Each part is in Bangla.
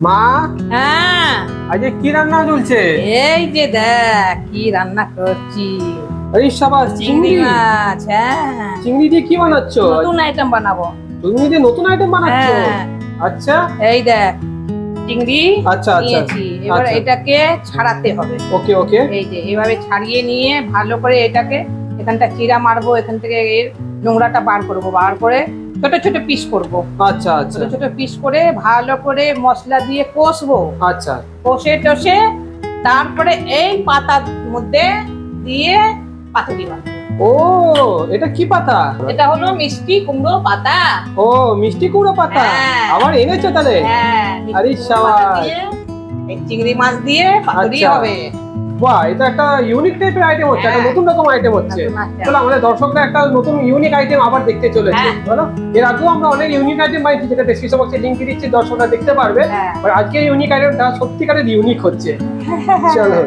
মা? হ্যাঁ। আজকে কি রান্না চলছে? এই যে দেখ কি রান্না করছি। আরে চিংড়ি মাছ হ্যাঁ। চিংড়ি দিয়ে কি বানাচ্ছ? নতুন আইটেম বানাবো। চিংড়ি দিয়ে নতুন আইটেম বানাচ্ছ? হ্যাঁ। আচ্ছা। এই দেখ চিংড়ি আচ্ছা আচ্ছা। এবার আচ্ছা। এটাকে ছাড়াতে হবে। ওকে ওকে। এই যে এভাবে ছাড়িয়ে নিয়ে ভালো করে এটাকে এখানটা চিরা মারবো এখান থেকে এর নোংরাটা বার করব। বার করে ছোট ছোট পিস করব। আচ্ছা আচ্ছা। ছোট ছোট পিস করে ভালো করে মশলা দিয়ে কষবো। আচ্ছা। কষে টষে তারপরে এই পাতার মধ্যে দিয়ে পাতুরি বানাবো। ও এটা কি পাতা? এটা হলো মিষ্টি কুমড়ো পাতা। ও মিষ্টি কুমড়ো পাতা। হ্যাঁ। আবার এনেছো তাহলে? হ্যাঁ আরে পাতা। এই চিংড়ি মাছ দিয়ে পাতুরি আচ্ছা। হবে। বাহ এটা একটা ইউনিক টাইপের আইটেম হচ্ছে একটা হ্যাঁ। নতুন রকম আইটেম হচ্ছে। চলো আমাদের দর্শকরা একটা নতুন ইউনিক আইটেম আবার দেখতে চলেছে হ্যাঁ। বলো? এর আগেও আমরা অনেক ইউনিক আইটেম বানিয়েছি যেটা ডেসক্রিপশন বক্সে লিংক দিচ্ছি দর্শকরা দেখতে পারবে। হ্যাঁ। আর আজকে ইউনিক আইটেমটা সত্যিকারের ইউনিক হচ্ছে। চলো।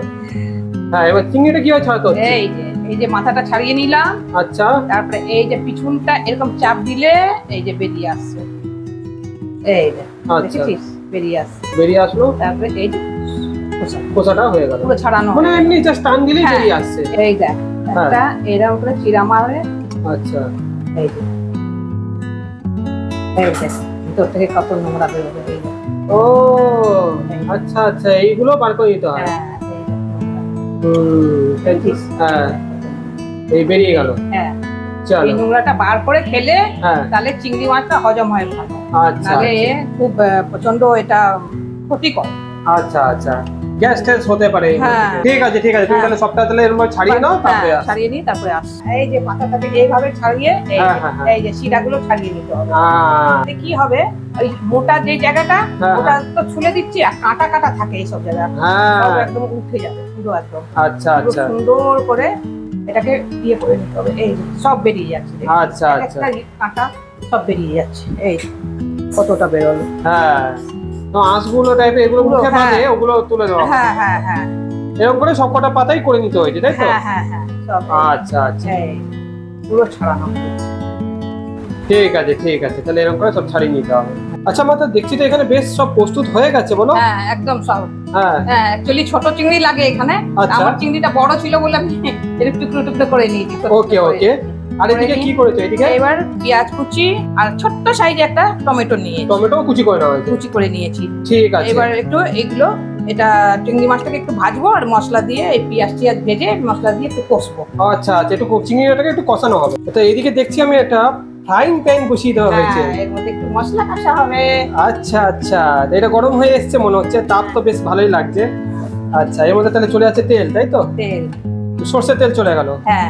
হ্যাঁ এবার চিংড়িটা ছাড়াতে হচ্ছে এই যে এই যে মাথাটা ছাড়িয়ে নিলাম। আচ্ছা। তারপরে এই যে পিছনটা এরকম চাপ দিলে এই যে বেরিয়ে আসছে। এই যে আচ্ছা। দেখেছিস? বেরিয়ে আসছে। বেরিয়ে আসলো। তারপরে এই যে খোসা, কোষাটা হয়ে গেল। পুরো ছাড়ানো মানে এমনি জাস্ট টান দিলেই হ্যাঁ। বেরিয়ে আসছে। এই দেখ হ্যাঁ। একটা এরকম করে চিরা মারে। আচ্ছা। এই যে। এই দেখ ভিতর থেকে কত নোংরা বেরোবে ও আচ্ছা আচ্ছা এইগুলো বার করে দিতে হয়। হ্যাঁ এই? হ্যাঁ এই বেরিয়ে গেল। হ্যাঁ চলো। এই নোংরাটা বার করে খেলে হ্যাঁ। তাহলে চিংড়ি মাছটা হজম হয় ভালো। আচ্ছা নাহলে খুব প্রচণ্ড এটা ক্ষতিকর। আচ্ছা আচ্ছা। গ্যাস ট্যাস হতে পারে হ্যাঁ। ঠিক আছে ঠিক আছে তুমি হ্যাঁ। তাহলে সবটা তাহলে এরকম ছাড়িয়ে নাও তারপরে হ্যাঁ, আস। ছাড়িয়ে নিই তারপরে আস। এই যে পাতাটাকে এইভাবে ছাড়িয়ে এই যে-। শিরাগুলো ছাড়িয়ে নিতে হবে। কি হবে? ওই মোটা যে জায়গাটা ওটা তো ছুলে দিচ্ছি আর কাটা কাটা থাকে এই সব জায়গা একদম উঠে যাবে পুরো একদম। আচ্ছা আচ্ছা। সুন্দর করে এটাকে ইয়ে করে নিতে হবে। এই সব বেরিয়ে যাচ্ছে আচ্ছা আচ্ছা। কাঁটা সব বেরিয়ে যাচ্ছে। এই কতটা বেরোলো। হ্যাঁ। আঁশগুলো টাইপের এগুলো মুখে হ্যাঁ। বাঁধে ওগুলো তুলে দেওয়া হ্যাঁ হ্যাঁ হ্যাঁ। এরকম করে সবকটা পাতাই করে নিতে হয়েছে তাই তো? হ্যাঁ হ্যাঁ হ্যাঁ আচ্ছা আচ্ছা। পুরো ছড়ানো ঠিক আছে ঠিক আছে তাহলে এরকম করে সব ছাড়িয়ে নিতে হবে। আচ্ছা মাতা দেখছি তো এখানে বেশ সব প্রস্তুত হয়ে গেছে বলো। হ্যাঁ একদম সব। হ্যাঁ। হ্যাঁ অ্যাকচুয়ালি ছোট চিংড়ি লাগে এখানে। আচ্ছা। আমার চিংড়িটা বড় ছিল বলে আমি এর টুকরো টুকরো করে নিয়েছি। ওকে ওকে। আর এদিকে কি করেছ? এদিকে? এবার পেঁয়াজ কুচি আর ছোট্ট সাইজে একটা টমেটো নিয়ে টমেটো কুচি করে নেওয়া হয়েছে? কুচি করে নিয়েছি। ঠিক আছে। এবার একটু এগুলো এটা চিংড়ি মাছটাকে একটু ভাজবো আর মশলা দিয়ে এই পেঁয়াজ টিয়াজ ভেজে মশলা দিয়ে একটু কষবো। আচ্ছা আচ্ছা একটু চিংড়িটাকে একটু কষানো হবে। তো এদিকে দেখছি আমি একটা ফ্রাইং প্যান বসিয়ে দেওয়া হয়েছে। হ্যাঁ, এর মধ্যে একটু মশলা কষা হবে। আচ্ছা আচ্ছা এটা গরম হয়ে এসছে মনে হচ্ছে তাপ তো বেশ ভালোই লাগছে। আচ্ছা এর মধ্যে তাহলে চলে যাচ্ছে তেল তাই তো? তেল। সর্ষের তেল চলে গেল। হ্যাঁ।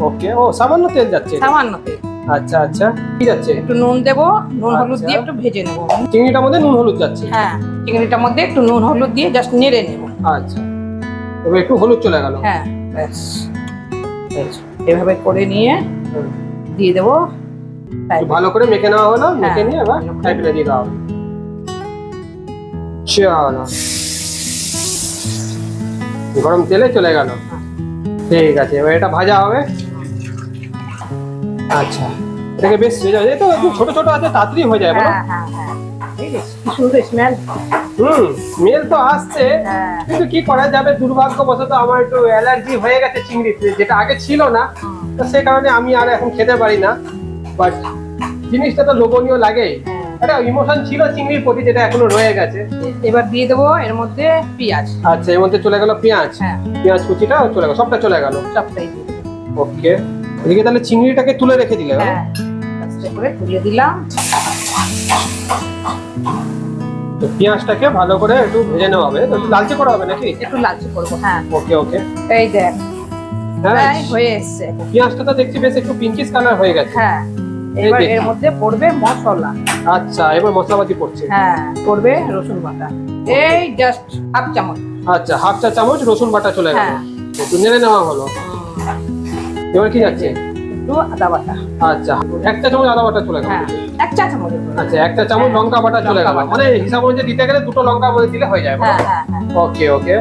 ওকে ও সামান্য তেল যাচ্ছে সামান্য তেল। আচ্ছা আচ্ছা। কি যাচ্ছে? একটু নুন দেবো নুন হলুদ আচ্ছা। দিয়ে একটু ভেজে নেব। চিংড়িটার মধ্যে নুন হলুদ যাচ্ছে? হ্যাঁ চিংড়িটার মধ্যে একটু নুন হলুদ দিয়ে জাস্ট নেড়ে নেব। আচ্ছা। এবার একটু হলুদ চলে গেল। হ্যাঁ। ব্যাস। এভাবে করে নিয়ে দিয়ে দেবো। ভালো করে মেখে নেওয়া হলো হ্যাঁ, মেখে নিয়ে এবার ফ্রাই প্যানে দিয়ে দেওয়া হবে চলো গরম তেলে চলে গেল। ঠিক আছে এবার এটা ভাজা হবে। আচ্ছা এটাকে বেশ এই তো একটু ছোট ছোট আছে তাড়াতাড়ি হয়ে যায় বলো। হ্যাঁ হ্যাঁ হ্যাঁ। ঠিক আছে কি সুন্দর স্মেল হুম স্মেল তো আসছে। কিন্তু কি করা যাবে? দুর্ভাগ্যবশত আমার একটু অ্যালার্জি হয়ে গেছে চিংড়িতে যেটা আগে ছিল না। তো সে কারণে আমি আর এখন খেতে পারি না। বাট জিনিসটা তো লোভনীয় লাগেই একটা ইমোশন ছিল চিংড়ির প্রতি যেটা এখনও রয়ে গেছে। এবার দিয়ে দেবো এর মধ্যে পেঁয়াজ। আচ্ছা এর মধ্যে চলে গেল পেঁয়াজ। পেঁয়াজ কুচিটা চলে গেল সবটা চলে গেল। সবটাই ওকে এদিকে তাহলে চিংড়িটাকে তুলে রেখে দিলে হ্যাঁ আস্তে করে তুলে দিলাম। তো পেঁয়াজটাকে ভালো করে একটু ভেজে নেওয়া হবে। তো একটু লালচে করা হবে নাকি? একটু লালচে করব হ্যাঁ। ওকে ওকে। এই দেখ হ্যাঁ। হয়ে এসছে। পেঁয়াজটা তো দেখছি বেশ একটু পিঙ্কিশ কালার হয়ে গেছে। হ্যাঁ এবার এর মধ্যে পড়বে মশলা। আচ্ছা এবার মশলাপাতি পড়ছে। হ্যাঁ পড়বে রসুন বাটা। এই জাস্ট হাফ চামচ। আচ্ছা হাফ চা চামচ রসুন বাটা চলে গেল। হ্যাঁ। একটু নেড়ে নেওয়া হলো। এবার কি যাচ্ছে? একটু আদা বাটা। আচ্ছা একটা চামচ আদা বাটা চলে গেল। হ্যাঁ এক চা চামচ আচ্ছা একটা চামচ লঙ্কা বাটা চলে গেল। মানে হিসাব অনুযায়ী দিতে গেলে দুটো লঙ্কা বলে দিলে হয়ে যায়। হ্যাঁ হ্যাঁ হ্যাঁ। ওকে ওকে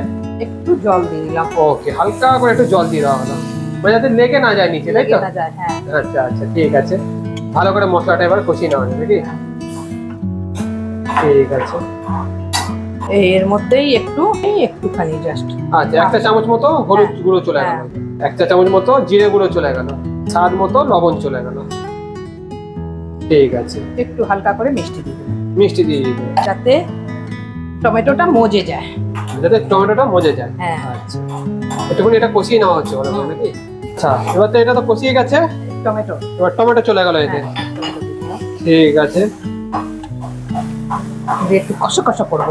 একটু জল দিয়ে দিলাম। ওকে হালকা করে একটু জল দিয়ে দেওয়া হলো। মানে যাতে লেগে না যায় নিচে তাই তো? হ্যাঁ। আচ্ছা আচ্ছা ঠিক আছে। ভালো করে মশলাটা এবার কষিয়ে নেওয়া যাবে ঠিক আছে। এর মধ্যেই একটু এই একটুখানি জাস্ট আচ্ছা একটা চামচ মতো হলুদ হ্যাঁ। গুঁড়ো চলে গেল। হ্যাঁ। একটা চামচ মতো জিরে গুঁড়ো চলে গেল। স্বাদ মতো লবণ চলে গেল। ঠিক আছে। একটু হালকা করে মিষ্টি দিয়ে মিষ্টি দিয়ে যাতে টমেটোটা মজে যায়। যাতে টমেটোটা মজে যায়। হ্যাঁ। আচ্ছা। একটুখানি এটা কষিয়ে নেওয়া হচ্ছে বলে নাকি? আচ্ছা এবার তো এটা তো কষিয়ে গেছে। টমেটো। এবার টমেটো চলে গেল এতে। হ্যাঁ। ঠিক আছে। দিয়ে একটু কষা কষা করব।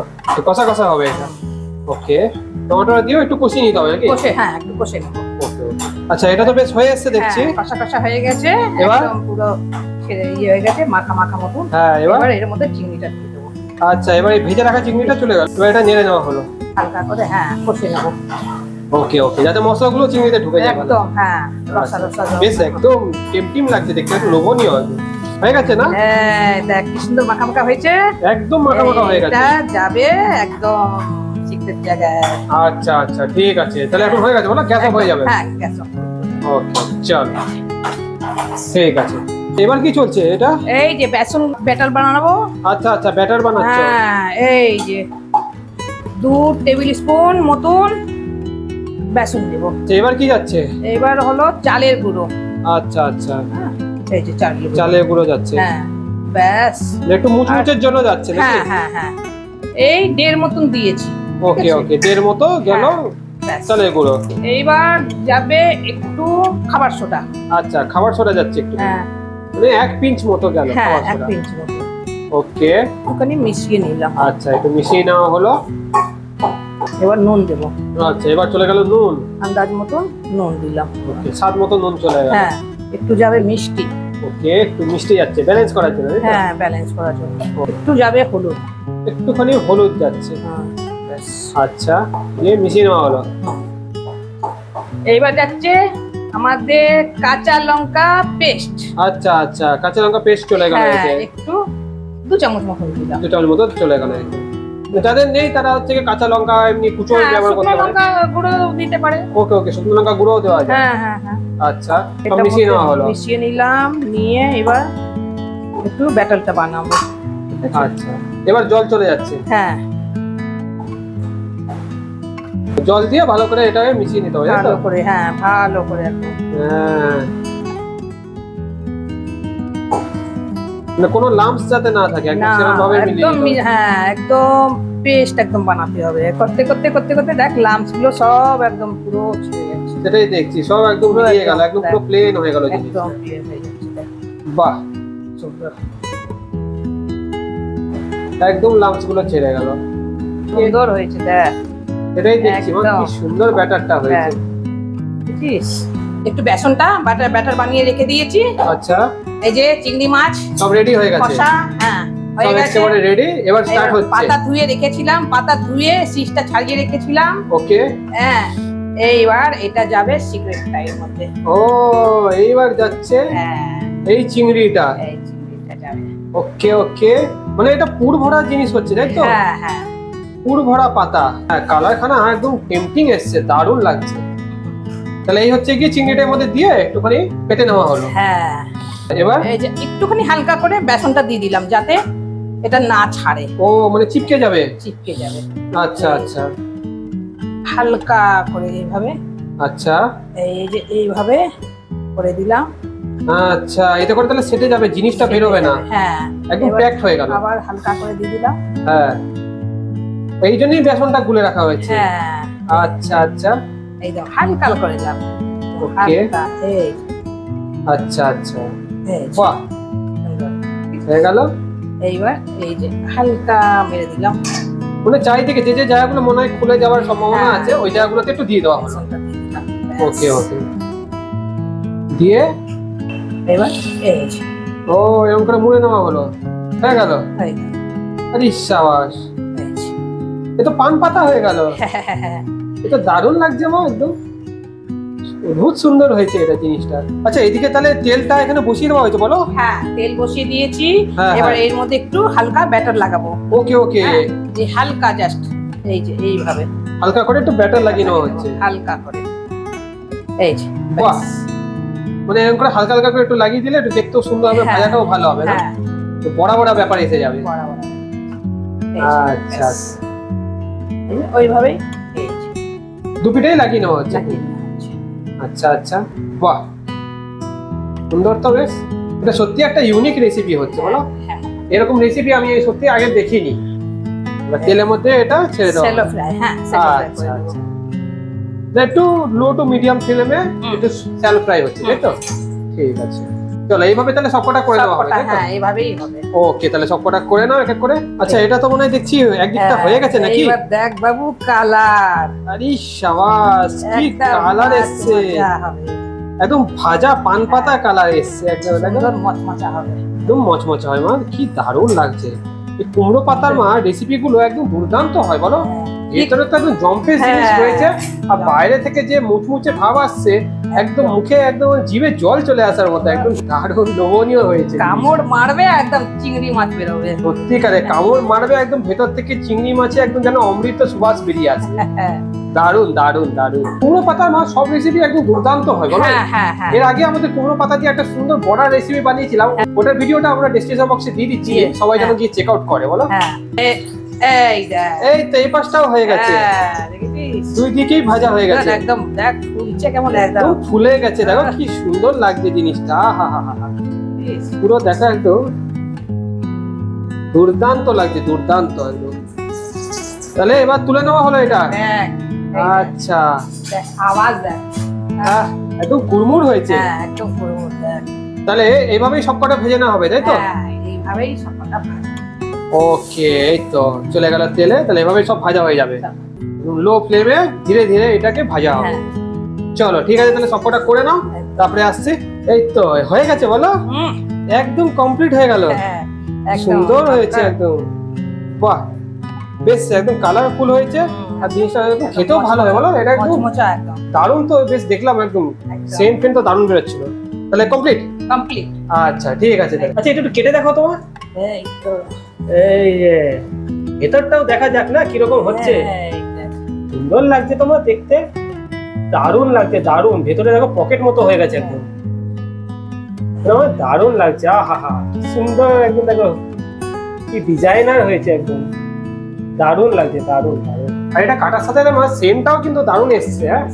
কষা কষা হবে। এটা ওকে টমেটোটা দিয়েও একটু কষিয়ে নিতে হবে নাকি? কষে হ্যাঁ একটু কষে নেব. আচ্ছা এটা তো বেশ হয়ে এসছে দেখছি। হ্যাঁ, কষা কষা হয়ে গেছে। এবার? পুরো ছেড়ে ইয়ে হয়ে গেছে মাখা মাখা মতন। হ্যাঁ এবার? এর মধ্যে চিংড়িটা দিয়ে দেবো। আচ্ছা এবার এই ভেজে রাখা চিংড়িটা চলে গেল। এবার এটা নেড়ে নেওয়া হলো। হালকা করে হ্যাঁ কষে নেব। ওকে ওকে যাতে মশলাগুলো চিংড়িতে ঢুকে যায়। একদম হ্যাঁ রসা রসা বেশ একদম টেমটিম লাগছে দেখতে একটু লোভনীয় একদম হয়ে গেছে না? হ্যাঁ দেখ কি সুন্দর মাখা মাখা হয়েছে। একদম মাখা মাখা হয়ে গেছে। যাবে একদম চিকনের জায়গায়। আচ্ছা আচ্ছা ঠিক আছে। তাহলে এখন হয়ে গেছে বলো গ্যাস অফ হয়ে যাবে। হ্যাঁ গ্যাস। ওকে চল। ঠিক আছে। এবার কি চলছে এটা? এই যে বেসন ব্যাটার বানাবো। আচ্ছা আচ্ছা ব্যাটার বানাচ্ছ। হ্যাঁ এই যে দু টেবিল স্পুন মতন বেসন দেবো। এবার কি যাচ্ছে? এবার হলো চালের গুঁড়ো। আচ্ছা আচ্ছা। হ্যাঁ, এই যে চালের গুঁড়ো। চালের গুঁড়ো যাচ্ছে। হ্যাঁ ব্যাস। একটু মুচমুচের জন্য যাচ্ছে নাকি? হ্যাঁ হ্যাঁ হ্যাঁ। এই দেড় মতন দিয়েছি ওকে আছে। ওকে দেড় মতো গেল ব্যাস। চালের গুঁড়ো। এইবার যাবে একটু খাবার সোডা। আচ্ছা খাবার সোডা যাচ্ছে একটু। হ্যাঁ। মানে এক পিঞ্চ মতো গেল হ্যাঁ খাবার এক সোডা। পিঞ্চ মতো। ওকে। ওখানে মিশিয়ে নিলাম। আচ্ছা একটু মিশিয়ে নেওয়া হলো। এবার নুন দেবো। আচ্ছা এবার চলে গেল নুন। আন্দাজ মতন নুন দিলাম। ওকে স্বাদ মতো নুন চলে গেল। হ্যাঁ একটু যাবে মিষ্টি। ওকে একটু মিষ্টি যাচ্ছে ব্যালেন্স করার জন্য হ্যাঁ ব্যালেন্স করার জন্য। একটু যাবে হলুদ। একটুখানি হলুদ যাচ্ছে। হ্যাঁ, আচ্ছা দিয়ে মিশিয়ে নেওয়া হলো। এইবার যাচ্ছে আমাদের কাঁচা লঙ্কা পেস্ট আচ্ছা আচ্ছা কাঁচা লঙ্কা পেস্ট চলে গেল হ্যাঁ একটু দু চামচ মতন দিলাম। দুটার মতো চলে গেল যাদের নেই তারা হচ্ছে কাঁচা লঙ্কা এমনি কুচো হ্যাঁ ব্যবহার করতে পারে। লঙ্কা গুঁড়ো দিতে পারে। ওকে ওকে শুকনো লঙ্কা গুঁড়োও দেওয়া যায়। হ্যাঁ হ্যাঁ হ্যাঁ। আচ্ছা সব মিশিয়ে নেওয়া হলো? মিশিয়ে নিলাম নিয়ে এবার একটু ব্যাটারটা বানাবো। আচ্ছা এবার জল চলে যাচ্ছে। হ্যাঁ। জল দিয়ে ভালো করে এটাকে মিশিয়ে নিতে হবে ভালো করে হ্যাঁ ভালো করে একদম। হ্যাঁ। মানে কোনো লাম্পস যাতে না থাকে একদম সেরকম ভাবে মিলিয়ে হ্যাঁ একদম পেস্ট একদম বানাতে হবে। করতে করতে করতে করতে দেখ লামসগুলো সব একদম পুরো সেটাই দেখছি সব একদম মিলিয়ে গেল একদম, পুরো প্লেন হয়ে গেল জিনিস একদম। বাহ সুন্দর। একদম লাম্পসগুলো ছেড়ে গেল। সুন্দর হয়েছে দেখ। এটাই দেখছি মানে কি সুন্দর ব্যাটারটা হয়েছে। হ্যাঁ। বুঝছিস একটু বেসনটা ব্যাটার ব্যাটার বানিয়ে রেখে দিয়েছি। আচ্ছা। এই যে চিংড়ি মাছ সব রেডি হয়ে গেছে? কষা হ্যাঁ হয়ে গেছে। রেডি এবার স্টার্ট হচ্ছে? পাতা ধুয়ে রেখেছিলাম পাতা ধুয়ে শীষটা ছাড়িয়ে রেখেছিলাম। ওকে হ্যাঁ। এইবার এটা যাবে সিক্রেট টাইম মধ্যে। ও এইবার যাচ্ছে হ্যাঁ। এই চিংড়িটা। এই চিংড়িটা যাবে। ওকে ওকে। মানে এটা পুর ভরা জিনিস হচ্ছে তাই তো? হ্যাঁ হ্যাঁ। পুর ভরা পাতা। হ্যাঁ কালার খানা একদম টেম্পটিং এসছে দারুণ লাগছে। তাহলে এই হচ্ছে কি চিংড়িটার মধ্যে দিয়ে একটুখানি পেটে নেওয়া হলো। হ্যাঁ। এবার? এই যে একটুখানি হালকা করে বেসনটা দিয়ে দিলাম যাতে এটা না ছাড়ে। ও মানে চিপকে যাবে? চিপকে যাবে। আচ্ছা আচ্ছা। হালকা করে এইভাবে। আচ্ছা। এই যে এইভাবে করে দিলাম। আচ্ছা এতে করে তাহলে সেটে যাবে জিনিসটা বেরোবে না। হ্যাঁ। একদম প্যাকড হয়ে গেল। আবার হালকা করে দিয়ে দিলাম। হ্যাঁ। এই জন্যই বেসনটা গুলে রাখা হয়েছে। হ্যাঁ। আচ্ছা আচ্ছা। একদম হালকা করে দিলাম। ওকে। এই। আচ্ছা আচ্ছা। এই বাহ। হয়ে গেল। এইবার এই যে হালকা মেরে দিলাম। মানে চাই থেকে যে যে জায়গাগুলো মনে হয় খুলে যাওয়ার সম্ভাবনা হ্যাঁ। আছে ওই জায়গাগুলোতে একটু দিয়ে দেওয়া হলো। ওকে ওকে। দিয়ে? এবার ও এরকম করে মুড়ে নেওয়া হলো। হয়ে গেল? আরে সাবাস। এ তো পান পাতা হয়ে গেল। এ তো দারুণ লাগছে মা একদম। বহুত সুন্দর হয়েছে এটা জিনিসটা। আচ্ছা এদিকে তাহলে তেলটা এখানে বসিয়ে দেওয়া হয়েছে বলো। হ্যাঁ তেল বসিয়ে দিয়েছি। হ্যাঁ, এবার হ্যাঁ। এর মধ্যে একটু হালকা ব্যাটার লাগাবো। ওকে ওকে হ্যাঁ, এই হালকা জাস্ট এই যে এইভাবে। হালকা করে একটু ব্যাটার লাগিয়ে নেওয়া হচ্ছে। হালকা করে। এই যে বাহ। মানে এরকম করে হালকা হালকা করে একটু লাগিয়ে দিলে একটু দেখতেও সুন্দর হবে হ্যাঁ। ভাজাটাও ভালো হবে না? হ্যাঁ। তো বড়া বড়া ব্যাপার এসে যাবে। বড়া বড়া। এই যে, আচ্ছা যে ওইভাবেই দুপিটাই লাগিয়ে নেওয়া হচ্ছে? লাগিয়ে নেওয়া হচ্ছে। আচ্ছা আচ্ছা। বাহ। সুন্দর তো বেশ। এটা সত্যি একটা ইউনিক রেসিপি হচ্ছে বলো? এরকম রেসিপি আমি এই সত্যি আগে দেখিনি। তেলের মধ্যে এটা ছেড়ে দাও সেলো ফ্রাই হ্যাঁ সেলো ফ্রাই আচ্ছা আচ্ছা। একটু লো টু মিডিয়াম ফ্লেমে হুম। একটু স্যালো ফ্রাই হচ্ছে তাই তো? ঠিক আছে। চলো এইভাবে তাহলে সবকটা করে দেওয়া হবে হ্যাঁ এইভাবেই হবে। ওকে তাহলে সবকটা করে নাও এক এক করে। আচ্ছা এটা তো মনে হয় দেখছি একদিকটা হয়ে গেছে হ্যাঁ, নাকি? এইবার দেখ বাবু কালার আরে সাবাস কি কালার এসছে। একদম ভাজা পান পাতা কালার এসছে একদম সুন্দর মচমচা হবে। একদম মচমচে হয় মা। কি দারুণ লাগছে। এই কুমড়ো পাতার মা রেসিপি গুলো একদম দুর্দান্ত হয় বলো। ভেতরে তো একদম জম্পেস জিনিস হ্যাঁ। রয়েছে আর বাইরে থেকে যে মুচমুচে ভাব আসছে একদম। মুখে একদম জিভে জল চলে আসার মতো একদম দারুণ লোভনীয় হয়েছে। কামড় মারবে একদম চিংড়ি মাছ বেরোবে। সত্যিকারে কামড় মারবে একদম ভেতর থেকে চিংড়ি মাছে একদম যেন অমৃত সুবাস বেরিয়ে আসে হ্যাঁ দারুণ দারুণ দারুণ। কুমড়ো পাতার মা সব রেসিপি একদম দুর্দান্ত হয় বলো? হ্যাঁ হ্যাঁ হ্যাঁ। এর আগে আমাদের কুমড়ো পাতা দিয়ে একটা সুন্দর বড়া রেসিপি বানিয়েছিলাম। ওটার ভিডিওটা আমরা ডেসক্রিপশন বক্সে দিয়ে দিচ্ছি সবাই যেন হ্যাঁ। গিয়ে চেক আউট করে বলো? হ্যাঁ। এই এই তো এই পাশটাও হয়ে গেছে। হ্যাঁ, দুই দিকেই ভাজা হয়ে গেছে। একদম দেখ ফুলছে কেমন একদম ফুলে গেছে দেখো হ্যাঁ। কি সুন্দর লাগছে জিনিসটা হা হা হা পুরো দেখা একদম দুর্দান্ত লাগছে দুর্দান্ত একদম। তাহলে এবার তুলে নেওয়া হলো এটা? দেখ, আচ্ছা। আওয়াজ দেখ। একদম কুড়মুড় হয়েছে। হ্যাঁ একদম পুরো দেখ। তাহলে এইভাবেই সবকটা ভেজে নেওয়া হবে তাই তো? হ্যাঁ এইভাবেই সবকটা ওকে এই তো চলে গেল তেলে তাহলে এভাবেই সব ভাজা হয়ে যাবে। লো ফ্লেমে ধীরে ধীরে এটাকে ভাজা হবে। হ্যাঁ। চলো ঠিক আছে তাহলে সবকটা করে নাও তারপরে আসছি। এই তো হয়ে গেছে বলো? হুম, একদম কমপ্লিট হয়ে গেল। হ্যাঁ সুন্দর হয়েছে একদম। বাহ বেশ একদম কালারফুল হয়েছে। আর জিনিসটা খেতেও ভালো হয় বলো? এটা একদম মচমচা দারুণ তো বেশ দেখলাম একদম। সেম ফেন তো দারুণ বেরোচ্ছিল। তাহলে কমপ্লিট কমপ্লিট আচ্ছা ঠিক আছে তাহলে। আচ্ছা এটা একটু কেটে দেখো তোমার। এই তো। এই ভেতরটাও দেখা যাক না কীরকম হচ্ছে। হ্যাঁ, এই দেখ। সুন্দর লাগছে তোমার দেখতে। দারুণ লাগছে দারুণ। ভেতরে দেখো পকেট মতো হয়ে গেছে একদম। আমার দারুণ লাগছে আহা হা। সুন্দর একদম দেখো। কি ডিজাইনার হয়েছে একদম। দারুণ লাগছে দারুণ দারুণ। আর এটা কাটার সাথে মা সেন্টটাও কিন্তু দারুণ এসছে হ্যাঁ?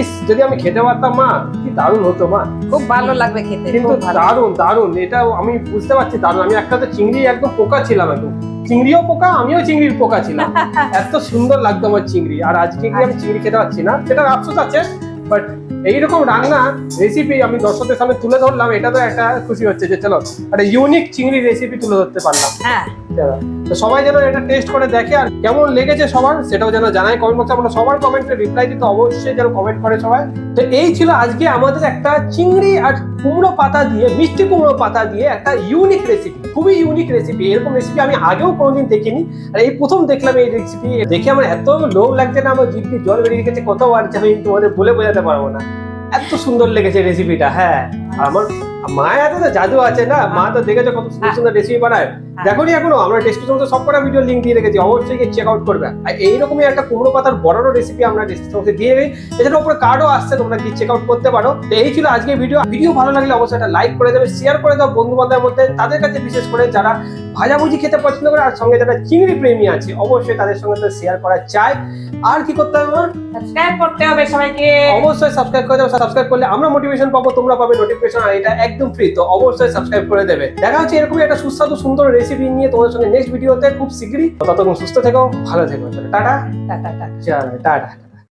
ইস, যদি আমি খেতে পারতাম মা কি দারুণ হতো মা। খুব ভালো লাগবে খেতে কিন্তু দারুণ দারুণ এটা আমি বুঝতে পারছি দারুণ। আমি একটা তো চিংড়ি একদম পোকা ছিলাম একদম। চিংড়িও পোকা আমিও চিংড়ির পোকা ছিলাম। এত সুন্দর লাগতো আমার চিংড়ি আর আজকে কি আমি চিংড়ি খেতে পাচ্ছি না। সেটা আফসোস আছে বাট এইরকম রান্না রেসিপি আমি দর্শকদের সামনে তুলে ধরলাম এটা তো একটা খুশি হচ্ছে যে চলো একটা ইউনিক চিংড়ি রেসিপি তুলে ধরতে পারলাম। হ্যাঁ। চলো। তো সবাই যেন এটা টেস্ট করে দেখে আর কেমন লেগেছে সবার সেটাও যেন জানায় কমেন্ট বক্সে আমরা সবার কমেন্টে রিপ্লাই দিতে অবশ্যই যেন কমেন্ট করে সবাই। তো এই ছিল আজকে আমাদের একটা চিংড়ি আর কুমড়ো পাতা দিয়ে মিষ্টি কুমড়ো পাতা দিয়ে একটা ইউনিক রেসিপি খুবই ইউনিক রেসিপি এরকম রেসিপি আমি আগেও কোনোদিন দেখিনি। আর এই প্রথম দেখলাম এই রেসিপি দেখে আমার এত লোভ লাগছে না আমার জিভটি জল বেরিয়ে গেছে কত যে আমি তোমাদের বলে বোঝাতে পারব না। এত সুন্দর লেগেছে রেসিপিটা হ্যাঁ। আর আমার মায়ের হাতে তো জাদু আছে না মা তো দেখেছ কত সুন্দর সুন্দর রেসিপি বানায়। দেখো নি এখনও? আমরা ডেসক্রিপশন সব কটা ভিডিও লিঙ্ক দিয়ে রেখেছি। অবশ্যই গিয়ে চেক আউট করবে। আর এইরকমই একটা কুমড়ো পাতার বড়ারও রেসিপি আমরা ডেসক্রিপশন দিয়ে দিই। এছাড়া উপরে কার্ডও আসছে তোমরা গিয়ে চেক আউট করতে পারো। তো এই ছিল আজকের ভিডিও ভিডিও ভালো লাগলে অবশ্যই একটা লাইক করে দেবে শেয়ার করে দাও বন্ধু বান্ধবের মধ্যে তাদের কাছে বিশেষ করে যারা ভাজাভুজি খেতে পছন্দ করে আর সঙ্গে যারা চিংড়ি প্রেমী আছে অবশ্যই তাদের সঙ্গে তো শেয়ার করা চাই আর কি করতে হবে সাবস্ক্রাইব করতে হবে সবাইকে। অবশ্যই সাবস্ক্রাইব করে দেবে। সাবস্ক্রাইব করলে আমরা মোটিভেশন পাবো তোমরা পাবে নোটিফিকেশন আর এটা একদম ফ্রি তো অবশ্যই সাবস্ক্রাইব করে দেবে। দেখা হচ্ছে এরকমই একটা সুস্বাদু সুন্দর রেসিপি নিয়ে তোমাদের সঙ্গে নেক্সট ভিডিওতে খুব শীঘ্রই ততক্ষণ সুস্থ থেকো ভালো থেকো টাটা। Tata tata. টাটা।